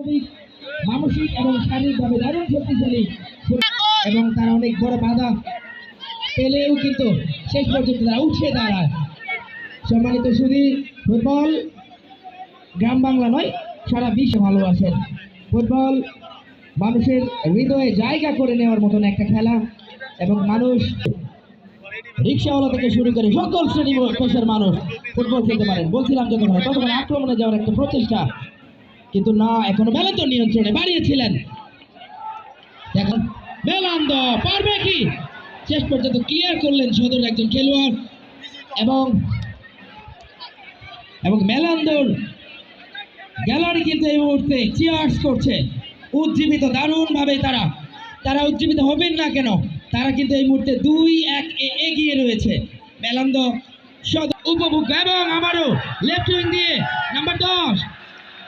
সার্বিক, মানসিক এবং শারীরিকভাবে দারুণ শক্তিশালী এবং তারা অনেক বড় বাধা পেলেও কিন্তু শেষ পর্যন্ত তারা উঠে দাঁড়ায়। সম্মানিত শুধু ফুটবল গ্রাম বাংলা নয় সারা বিশ্ব ভালোবাসেন ফুটবল মানুষের হৃদয়ে জায়গা করে নেওয়ার মতন একটা খেলা এবং মানুষ রিক্সাওয়ালা থেকে শুরু করে সকল শ্রেণি মানুষ ফুটবল খেলতে পারেন। বলছিলাম যখন ততক্ষণ আক্রমণে যাওয়ার একটা প্রচেষ্টা কিন্তু না, এখনও তো নিয়ন্ত্রণে বাড়িয়েছিলেন। দেখুন বেলান্দ পারবে কি? শেষ পর্যন্ত ক্লিয়ার করলেন সদর একজন খেলোয়াড়? এবং এবং মেলান্দর গ্যালারি কিন্তু এই মুহূর্তে চিয়ার্স করছে। উজ্জীবিত দারুণভাবে তারা। তারা উজ্জীবিত হবেন না কেন? তারা কিন্তু এই মুহূর্তে দুই এক এগিয়ে রয়েছে। মেলান্দ সদ উপভোগ্য এবং আমারও লেফট উইং দিয়ে নাম্বার দশ।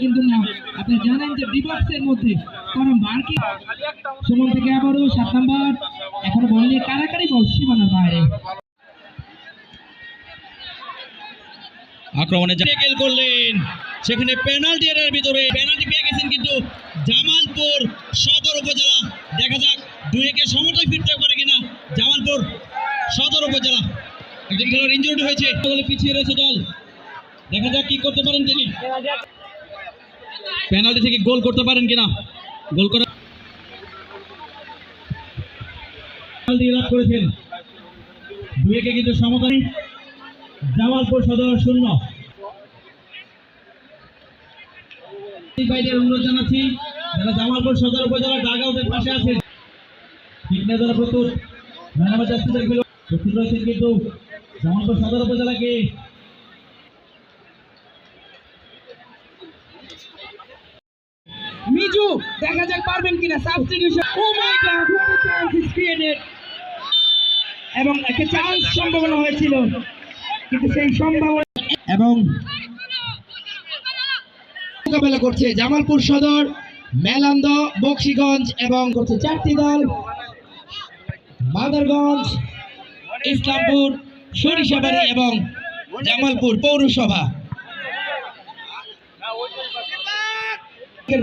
কিন্তু না, আপনি জানেন যে ডিবক্সের মধ্যে কারণ মার্কি সুমন থেকে আবারও সাত নাম্বার। এখনও বল নিয়ে কারাকারি বল, সীমানার বাইরে। আক্রমণে ট্যাকেল করলেন। সেখানে পেনাল্টি এর ভিতরে পেনাল্টি পেয়ে গেছেন কিন্তু জামালপুর সদর উপজেলা। দেখা যাক দুয়েকে সমতায় ফিরতে পারে কিনা জামালপুর সদর উপজেলা। একজন খেলোয়াড় ইনজুর্ড হয়েছে। বলে পিছিয়ে রয়েছে দল। দেখা যাক কি করতে পারেন তিনি। পেনাল্টি থেকে গোল করতে পারেন কিনা? গোল করা লাভ করেছেন। দুয়েকে কিন্তু সমতায় জামালপুর সদর শূন্য। অনুরোধ জানাচ্ছি, যারা জামালপুর সদর উপজেলা পাশে আছে দ্বারা রয়েছেন কিন্তু জামালপুর সদর উপজেলাকে। মিজু, দেখা যাক পারবেন কিনা সাবস্টিটিউশন এবং একটা চান্স সম্ভাবনা হয়েছিল। কিন্তু সেই সম্ভাবনা এবং মোকাবেলা করছে জামালপুর সদর, মেলান্দ, বক্সিগঞ্জ এবং করছে চারটি দল মাদারগঞ্জ ইসলামপুর, সরিষাবাড়ি এবং জামালপুর পৌরসভা।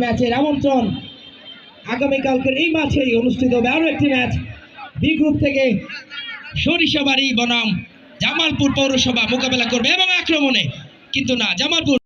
ম্যাচের আমন্ত্রণ আগামীকালকের এই ম্যাচেই অনুষ্ঠিত হবে আরও একটি ম্যাচ। বি গ্রুপ থেকে সরিষাবাড়ি বনাম জামালপুর পৌরসভা মোকাবেলা করবে এবং আক্রমণে। কিন্তু না জামালপুর